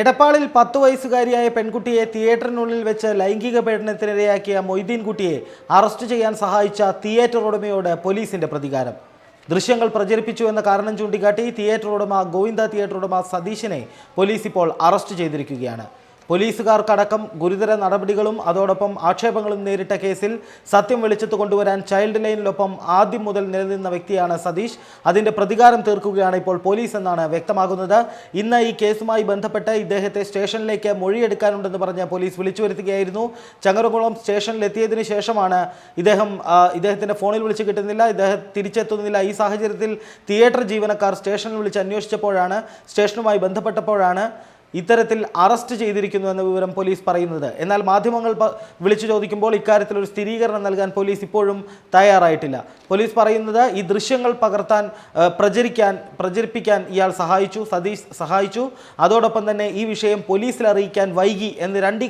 എടപ്പാളിൽ പത്ത് വയസ്സുകാരിയായ പെൺകുട്ടിയെ തിയേറ്ററിനുള്ളിൽ വെച്ച് ലൈംഗിക പീഡനത്തിനിരയാക്കിയ മൊയ്തീൻകുട്ടിയെ അറസ്റ്റ് ചെയ്യാൻ സഹായിച്ച തിയേറ്റർ ഉടമയോട് പോലീസിന്റെ പ്രതികാരം. ദൃശ്യങ്ങൾ പ്രചരിപ്പിച്ചു എന്ന കാരണം ചൂണ്ടിക്കാട്ടി തിയേറ്റർ ഉടമ ഗോവിന്ദ തിയേറ്റർ ഉടമ സതീശിനെ പോലീസ് ഇപ്പോൾ അറസ്റ്റ് ചെയ്തിരിക്കുകയാണ്. പോലീസുകാർക്കടക്കം ഗുരുതര നടപടികളും അതോടൊപ്പം ആക്ഷേപങ്ങളും നേരിട്ട കേസിൽ സത്യം വെളിച്ചത്ത് കൊണ്ടുവരാൻ ചൈൽഡ് ലൈനിലൊപ്പം ആദ്യം മുതൽ നിലനിന്ന വ്യക്തിയാണ് സതീഷ്. അതിന്റെ പ്രതികാരം തീർക്കുകയാണ് ഇപ്പോൾ പോലീസ് എന്നാണ് വ്യക്തമാകുന്നത്. ഇന്ന് ഈ കേസുമായി ബന്ധപ്പെട്ട് ഇദ്ദേഹത്തെ സ്റ്റേഷനിലേക്ക് മൊഴിയെടുക്കാനുണ്ടെന്ന് പറഞ്ഞ് പോലീസ് വിളിച്ചു വരുത്തുകയായിരുന്നു. ചങ്ങരകുളം സ്റ്റേഷനിൽ എത്തിയതിനു ശേഷമാണ് ഇദ്ദേഹം ഇദ്ദേഹത്തിന്റെ ഫോണിൽ വിളിച്ച് കിട്ടുന്നില്ല. ഇദ്ദേഹം തിരിച്ചെത്തുന്നില്ല. ഈ സാഹചര്യത്തിൽ തിയേറ്റർ ജീവനക്കാർ സ്റ്റേഷനിൽ വിളിച്ച് അന്വേഷിച്ചപ്പോഴാണ് സ്റ്റേഷനുമായി ബന്ധപ്പെട്ടപ്പോഴാണ് ഇത്തരത്തിൽ അറസ്റ്റ് ചെയ്തിരിക്കുന്നു എന്ന വിവരം പോലീസ് പറയുന്നത്. എന്നാൽ മാധ്യമങ്ങൾ വിളിച്ചു ചോദിക്കുമ്പോൾ ഇക്കാര്യത്തിൽ ഒരു സ്ഥിരീകരണം നൽകാൻ പോലീസ് ഇപ്പോഴും തയ്യാറായിട്ടില്ല. പോലീസ് പറയുന്നത് ഈ ദൃശ്യങ്ങൾ പകർത്താൻ പ്രചരിക്കാൻ പ്രചരിപ്പിക്കാൻ ഇയാൾ സഹായിച്ചു സതീഷ് സഹായിച്ചു. അതോടൊപ്പം തന്നെ ഈ വിഷയം പോലീസിൽ അറിയിക്കാൻ വൈകി എന്ന് രണ്ടി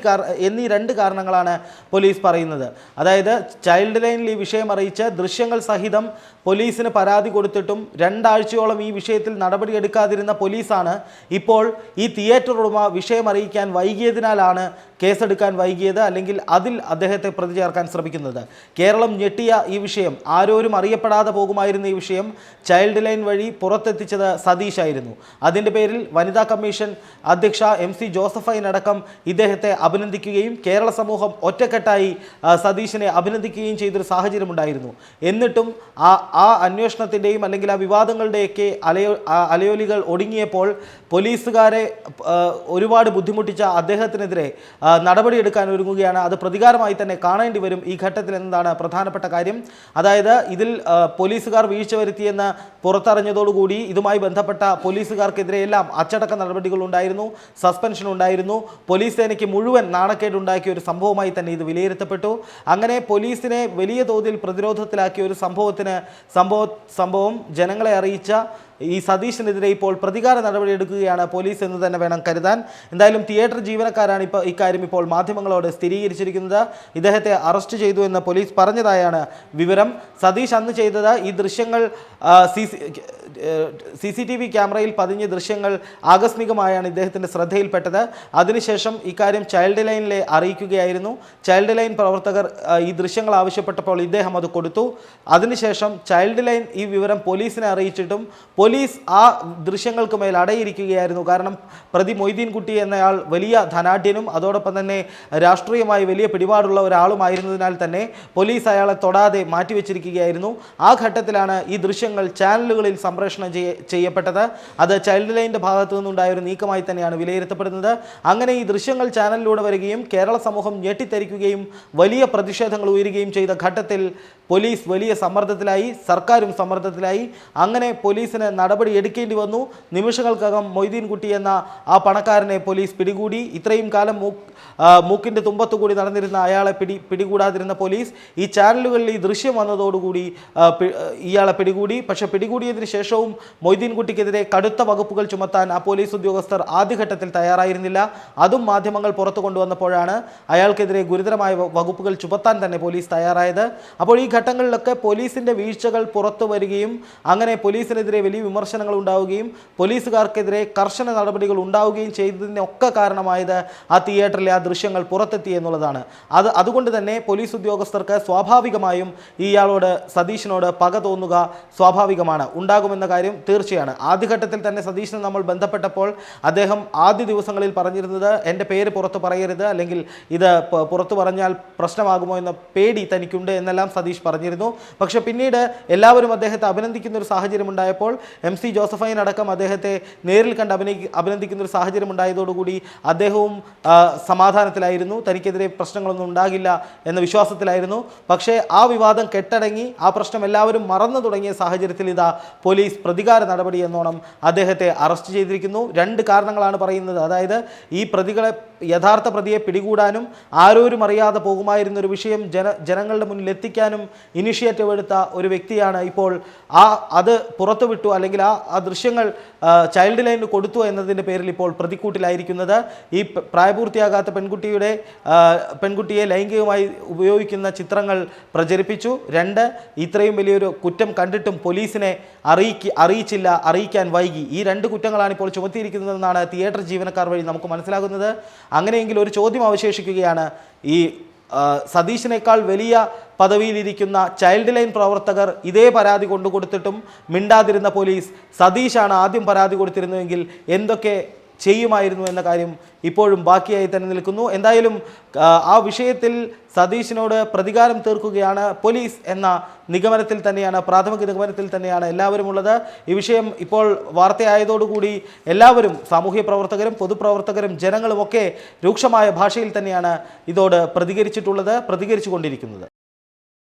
എന്നീ രണ്ട് കാരണങ്ങളാണ് പോലീസ് പറയുന്നത്. അതായത് ചൈൽഡ് ലൈനിൽ ഈ വിഷയം അറിയിച്ച് ദൃശ്യങ്ങൾ സഹിതം പോലീസിന് പരാതി കൊടുത്തിട്ടും രണ്ടാഴ്ചയോളം ഈ വിഷയത്തിൽ നടപടിയെടുക്കാതിരുന്ന പോലീസാണ് ഇപ്പോൾ ഈ തിയേറ്റർ ഉടമ വിഷയം അറിയിക്കാൻ വൈകിയതിനാലാണ് കേസെടുക്കാൻ വൈകിയത് അല്ലെങ്കിൽ അതിൽ അദ്ദേഹത്തെ പ്രതി ചേർക്കാൻ ശ്രമിക്കുന്നത്. കേരളം ഞെട്ടിയ ഈ വിഷയം ആരോരും അറിയപ്പെടാതെ പോകുമായിരുന്ന ഈ വിഷയം ചൈൽഡ് ലൈൻ വഴി പുറത്തെത്തിച്ചത് സതീഷായിരുന്നു അതിന്റെ പേരിൽ വനിതാ കമ്മീഷൻ അധ്യക്ഷ എം സി ജോസഫൈനടക്കം ഇദ്ദേഹത്തെ അഭിനന്ദിക്കുകയും കേരള സമൂഹം ഒറ്റക്കെട്ടായി സതീഷിനെ അഭിനന്ദിക്കുകയും ചെയ്തൊരു സാഹചര്യമുണ്ടായിരുന്നു. എന്നിട്ടും ആ ആ അന്വേഷണത്തിന്റെയും അല്ലെങ്കിൽ ആ വിവാദങ്ങളുടെയൊക്കെ അലയോ അലയോലികൾ ഒടുങ്ങിയപ്പോൾ പോലീസുകാരെ ഒരുപാട് ബുദ്ധിമുട്ടിച്ച അദ്ദേഹത്തിനെതിരെ നടപടിയെടുക്കാൻ ഒരുങ്ങുകയാണ്. അത് പ്രതികാരമായി തന്നെ കാണേണ്ടി വരും ഈ ഘട്ടത്തിൽ എന്നതാണ് പ്രധാനപ്പെട്ട കാര്യം. അതായത് ഇതിൽ പോലീസുകാർ വീഴ്ച വരുത്തിയെന്ന് പുറത്തറിഞ്ഞതോടുകൂടി ഇതുമായി ബന്ധപ്പെട്ട പോലീസുകാർക്കെതിരെയെല്ലാം അച്ചടക്ക നടപടികൾ ഉണ്ടായിരുന്നു സസ്പെൻഷൻ ഉണ്ടായിരുന്നു. പോലീസ് സേനയ്ക്ക് മുഴുവൻ നാണക്കേടുണ്ടാക്കിയ ഒരു സംഭവമായി തന്നെ ഇത് വിലയിരുത്തപ്പെട്ടു. അങ്ങനെ പോലീസിനെ വലിയ തോതിൽ പ്രതിരോധത്തിലാക്കിയ ഒരു സംഭവത്തിന് സംഭവ സംഭവം ജനങ്ങളെ അറിയിച്ച ഈ സതീഷിനെതിരെ ഇപ്പോൾ പ്രതികാര നടപടിയെടുക്കുകയാണ് പോലീസ് എന്ന് തന്നെ വേണം കരുതാൻ. എന്തായാലും തിയേറ്റർ ജീവനക്കാരാണ് ഇപ്പോൾ ഇക്കാര്യം ഇപ്പോൾ മാധ്യമങ്ങളോട് സ്ഥിരീകരിച്ചിരിക്കുന്നത്. ഇദ്ദേഹത്തെ അറസ്റ്റ് ചെയ്തു എന്ന് പോലീസ് പറഞ്ഞതായാണ് വിവരം. സതീഷ് അന്ന് ചെയ്തത് ഈ ദൃശ്യങ്ങൾ സി സി ടി വി ക്യാമറയിൽ പതിഞ്ഞ ദൃശ്യങ്ങൾ ആകസ്മികമായാണ് ഇദ്ദേഹത്തിന്റെ ശ്രദ്ധയിൽപ്പെട്ടത്. അതിനുശേഷം ഇക്കാര്യം ചൈൽഡ് ലൈനിലെ അറിയിക്കുകയായിരുന്നു. ചൈൽഡ് ലൈൻ പ്രവർത്തകർ ഈ ദൃശ്യങ്ങൾ ആവശ്യപ്പെട്ടപ്പോൾ ഇദ്ദേഹം അത് കൊടുത്തു. അതിനുശേഷം ചൈൽഡ് ലൈൻ ഈ വിവരം പോലീസിനെ അറിയിച്ചിട്ടും പോലീസ് ആ ദൃശ്യങ്ങൾക്ക് മേൽ അടയിരിക്കുകയായിരുന്നു. കാരണം പ്രതി മൊയ്തീൻ കുട്ടി എന്നയാൾ വലിയ ധനാഢ്യനും അതോടൊപ്പം തന്നെ രാഷ്ട്രീയമായി വലിയ പിടിപാടുള്ള ഒരാളുമായിരുന്നതിനാൽ തന്നെ പോലീസ് അയാളെ തൊടാതെ മാറ്റിവെച്ചിരിക്കുകയായിരുന്നു. ആ ഘട്ടത്തിലാണ് ഈ ദൃശ്യങ്ങൾ ചാനലുകളിൽ സംപ്രേഷണം ചെയ്യപ്പെട്ടത്. അത് ചൈൽഡ് ലൈന്റെ ഭാഗത്തു നിന്നുണ്ടായ ഒരു നീക്കമായി തന്നെയാണ് വിലയിരുത്തപ്പെടുന്നത്. അങ്ങനെ ഈ ദൃശ്യങ്ങൾ ചാനലിലൂടെ വരികയും കേരള സമൂഹം ഞെട്ടിത്തരിക്കുകയും വലിയ പ്രതിഷേധങ്ങൾ ഉയരുകയും ചെയ്ത ഘട്ടത്തിൽ പോലീസ് വലിയ സമ്മർദ്ദത്തിലായി സർക്കാരും സമ്മർദ്ദത്തിലായി. അങ്ങനെ പോലീസിന് നടപടി എടുക്കേണ്ടി വന്നു. നിമിഷങ്ങൾക്കകം മൊയ്തീൻകുട്ടി എന്ന ആ പണക്കാരനെ പോലീസ് പിടികൂടി. ഇത്രയും കാലം മൂക്ക് മൂക്കിന്റെ തുമ്പത്തു കൂടി നടന്നിരുന്ന അയാളെ പിടി പിടികൂടാതിരുന്ന പോലീസ്. ഈ ചാനലുകളിൽ ഈ ദൃശ്യം വന്നതോടുകൂടി ഇയാളെ പിടികൂടി. പക്ഷേ പിടികൂടിയതിന് ശേഷവും മൊയ്തീൻകുട്ടിക്കെതിരെ കടുത്ത വകുപ്പുകൾ ചുമത്താൻ ആ പോലീസ് ഉദ്യോഗസ്ഥർ ആദ്യഘട്ടത്തിൽ തയ്യാറായിരുന്നില്ല. അതും മാധ്യമങ്ങൾ പുറത്തു കൊണ്ടുവന്നപ്പോഴാണ് അയാൾക്കെതിരെ ഗുരുതരമായ വകുപ്പുകൾ ചുമത്താൻ തന്നെ പോലീസ് തയ്യാറായത്. അപ്പോൾ ഈ ഘട്ടങ്ങളിലൊക്കെ പോലീസിന്റെ വീഴ്ചകൾ പുറത്തു വരികയും അങ്ങനെ പോലീസിനെതിരെ വലിയ വിമർശനങ്ങൾ ഉണ്ടാവുകയും പോലീസുകാർക്കെതിരെ കർശന നടപടികൾ ഉണ്ടാവുകയും ചെയ്തതിനൊക്കെ കാരണമായത് ആ തിയേറ്ററിലെ ആ ദൃശ്യങ്ങൾ പുറത്തെത്തി എന്നുള്ളതാണ്. അത് അതുകൊണ്ട് തന്നെ പോലീസ് ഉദ്യോഗസ്ഥർക്ക് സ്വാഭാവികമായും ഇയാളോട് സതീഷിനോട് പക തോന്നുക സ്വാഭാവികമാണ്. ഉണ്ടാകുമെന്ന കാര്യം തീർച്ചയാണ്. ആദ്യഘട്ടത്തിൽ തന്നെ സതീഷിനെ നമ്മൾ ബന്ധപ്പെട്ടപ്പോൾ അദ്ദേഹം ആദ്യ ദിവസങ്ങളിൽ പറഞ്ഞിരുന്നത് എന്റെ പേര് പുറത്ത് പറയരുത് അല്ലെങ്കിൽ ഇത് പുറത്തു പറഞ്ഞാൽ പ്രശ്നമാകുമോ എന്ന പേടി തനിക്കുണ്ട് എന്നെല്ലാം സതീഷ് പറഞ്ഞിരുന്നു. പക്ഷെ പിന്നീട് എല്ലാവരും അദ്ദേഹത്തെ അഭിനന്ദിക്കുന്ന ഒരു സാഹചര്യം ഉണ്ടായപ്പോൾ എം സി ജോസഫൈൻ അടക്കം അദ്ദേഹത്തെ നേരിൽ കണ്ട് അഭിനയി അഭിനന്ദിക്കുന്ന ഒരു സാഹചര്യം ഉണ്ടായതോടുകൂടി അദ്ദേഹവും സമാധാനത്തിലായിരുന്നു. തനിക്കെതിരെ പ്രശ്നങ്ങളൊന്നും ഉണ്ടാകില്ല എന്ന വിശ്വാസത്തിലായിരുന്നു. പക്ഷേ ആ വിവാദം കെട്ടടങ്ങി ആ പ്രശ്നം എല്ലാവരും മറന്നു തുടങ്ങിയ സാഹചര്യത്തിൽ ഇതാ പോലീസ് പ്രതികാര നടപടി എന്നോണം അദ്ദേഹത്തെ അറസ്റ്റ് ചെയ്തിരിക്കുന്നു. രണ്ട് കാരണങ്ങളാണ് പറയുന്നത്. അതായത് ഈ പ്രതികളെ യഥാർത്ഥ പ്രതിയെ പിടികൂടാനും ആരോരും അറിയാതെ പോകുമായിരുന്ന ഒരു വിഷയം ജന ജനങ്ങളുടെ മുന്നിൽ എത്തിക്കാനും ഇനിഷ്യേറ്റീവ് എടുത്ത ഒരു വ്യക്തിയാണ് ഇപ്പോൾ ആ അത് പുറത്തുവിട്ടു അല്ലെങ്കിൽ ആ ആ ദൃശ്യങ്ങൾ ചൈൽഡ് ലൈനിന് കൊടുത്തു എന്നതിന്റെ പേരിൽ ഇപ്പോൾ പ്രതിക്കൂട്ടിലായിരിക്കുന്നത്. ഈ പ്രായപൂർത്തിയാകാത്ത പെൺകുട്ടിയുടെ പെൺകുട്ടിയെ ലൈംഗികമായി ഉപയോഗിക്കുന്ന ചിത്രങ്ങൾ പ്രചരിപ്പിച്ചു. രണ്ട് ഇത്രയും വലിയൊരു കുറ്റം കണ്ടിട്ടും പോലീസിനെ അറിയിക്കി അറിയിച്ചില്ല അറിയിക്കാൻ വൈകി. ഈ രണ്ട് കുറ്റങ്ങളാണ് ഇപ്പോൾ ചുമത്തിയിരിക്കുന്നതെന്നാണ് തിയേറ്റർ ജീവനക്കാർ വഴി നമുക്ക് മനസ്സിലാകുന്നത്. അങ്ങനെയെങ്കിൽ ഒരു ചോദ്യം അവശേഷിക്കുകയാണ്. ഈ സതീഷിനേക്കാൾ വലിയ പദവിയിലിരിക്കുന്ന ചൈൽഡ് ലൈൻ പ്രവർത്തകർ ഇതേ പരാതി കൊണ്ടു കൊടുത്തിട്ടും മിണ്ടാതിരുന്ന പോലീസ് സതീഷാണ് ആദ്യം പരാതി കൊടുത്തിരുന്നുവെങ്കിൽ എന്തൊക്കെ ചെയ്യുമായിരുന്നു എന്ന കാര്യം ഇപ്പോഴും ബാക്കിയായി തന്നെ നിൽക്കുന്നു. എന്തായാലും ആ, വിഷയത്തിൽ സതീഷിനോട് പ്രതികാരം തീർക്കുകയാണ് പോലീസ് എന്ന നിഗമനത്തിൽ തന്നെയാണ് പ്രാഥമിക നിഗമനത്തിൽ തന്നെയാണ് എല്ലാവരും ഉള്ളത്. ഈ വിഷയം ഇപ്പോൾ വാർത്തയായതോടുകൂടി എല്ലാവരും സാമൂഹ്യ പ്രവർത്തകരും പൊതുപ്രവർത്തകരും ജനങ്ങളുമൊക്കെ രൂക്ഷമായ ഭാഷയിൽ തന്നെയാണ് ഇതോട് പ്രതികരിച്ചിട്ടുള്ളത് പ്രതികരിച്ചു കൊണ്ടിരിക്കുന്നത്